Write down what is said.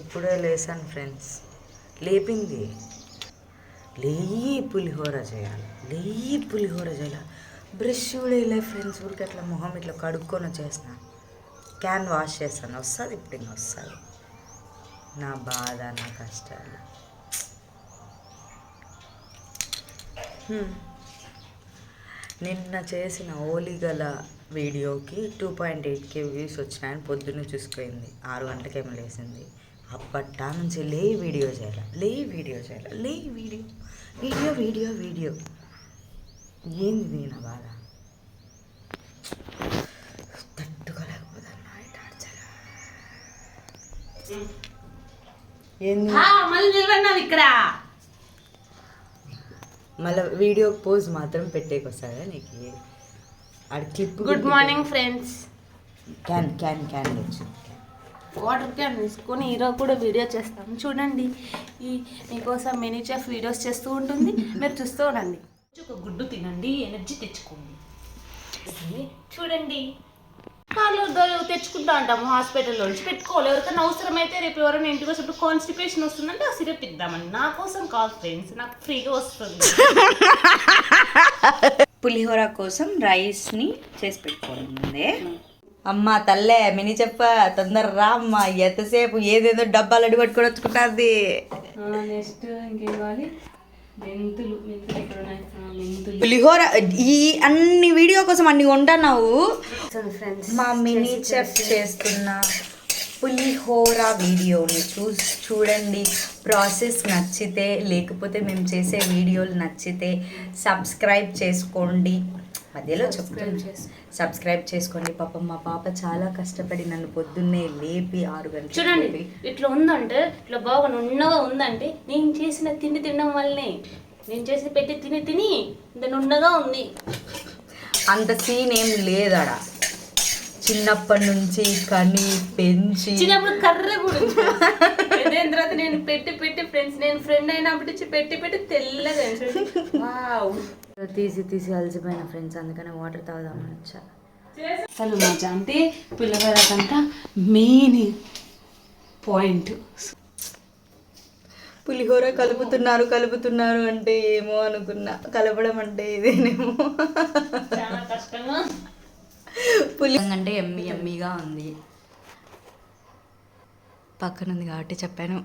ఇప్పుడే లేసాను ఫ్రెండ్స్. లేపింది. లేయి పులిహోర చేయాలి. లేయి పులిహోర చేయాలి. బ్రష్ కూడా ఇలా ఫ్రెండ్స్ ఊరికి అట్లా మొహం ఇట్లా కడుక్కొని వచ్చేసిన క్యాన్ వాష్ చేస్తాను. వస్తుంది ఇప్పుడు ఇంకా వస్తుంది. నా బాధ నా కష్టాలు. నిన్న చేసిన ఓలిగల వీడియోకి two point eight K views వచ్చినాయని పొద్దున్న చూసుకుంది ఆరు గంటలకేమో లేసింది. అప్పటా నుంచి లే వీడియో చేయాలి? లే వీడియో చేయాలి? లే వీడియో. Video video video. ఏంది దీని బాధ? తట్టుకోలేకపోతున్నా ఈ టార్చర్. ఏంది? ఆ, మళ్ళీ నిలబడినావు ఇక్కడ. మళ్ళీ వీడియో పోజ్ మాత్రం పెట్టేకొస్తుందా నీకు. ఆడ clip good morning friends can can can తెచ్చు. వాటర్ క్యాన్ తీసుకొని ఈరోజు కూడా వీడియో చేస్తాం. చూడండి ఈ మీకోసం మినీ చెఫ్ వీడియోస్ చేస్తూ ఉంటుంది. మీరు చూస్తూ ఉండండి. ఒక గుడ్డు తినండి ఎనర్జీ తెచ్చుకోండి. చూడండి. దో- తెచ్చుకుంటా అంటాము హాస్పిటల్లో నుంచి. పెట్టుకోవాలి. ఎవరికైనా అవసరమైతే రేపు ఎవరైనా ఇంటికి వచ్చినప్పుడు కాన్స్టిపేషన్ వస్తుందంటే ఆ సిరప్ ఇద్దామని నా కోసం కాదు ఫ్రెండ్స్ నాకు ఫ్రీగా వస్తుంది. పులిహోర కోసం రైస్ని చేసి పెట్టుకోవాలి ముందే అమ్మ తల్లే మినీ చెప్ప తొందర రా అమ్మ. ఎంతసేపు ఏదేదో డబ్బాలు అడి పట్టుకొని వచ్చుకుంటుంది. నెక్స్ట్ ఇంకేం కావాలి? మెంతులు. మెంతులు ఎక్కడ ఉన్నాయి ఆ, మెంతులు. పులిహోర ఈ అన్ని వీడియో కోసం అన్ని ఫ్రెండ్స్ మా మినీ చెఫ్ చేస్తున్న పులిహోర వీడియోని చూ చూడండి. ప్రాసెస్ నచ్చితే లేకపోతే మేము చేసే వీడియోలు నచ్చితే సబ్స్క్రైబ్ చేసుకోండి. మధ్యలో చెప్తాను సబ్స్క్రైబ్ చేసుకోండి. పాపం మా పాప చాలా కష్టపడి నన్ను పొద్దున్నే లేపి ఆరు గంటలకు చూడండి ఇట్లా ఉందంటే ఇట్లా బాగా నున్నగా ఉందంటే నేను చేసిన తిండి తినడం వల్లనే నేను చేసి పెట్టి తిని తిని ఇంత నున్నగా ఉంది. అంత సీన్ ఏం లేదడ. చిన్నప్పటి నుంచి కని పెంచి చిన్నప్పుడు కర్ర కూడా తర్వాత నేను పెట్టి పెట్టి ఫ్రెండ్స్ నేను ఫ్రెండ్ అయినప్పటి నుంచి పెట్టి పెట్టి తెల్లగా తీసి తీసి అలసిపోయిన ఫ్రెండ్స్ అందుకనే వాటర్ తాగుదామని వచ్చా. అసలు మజా అంటే పుల్లగర కంట మెయిన్ పాయింట్. పులిహోర కలుపుతున్నారు కలుపుతున్నారు అంటే ఏమో అనుకున్నా. కలపడం అంటే ఇదేనేమో. పులి అంటే ఎమ్మి ఎమ్మిగా ఉంది. పక్కన ఉంది కాబట్టి చెప్పాను.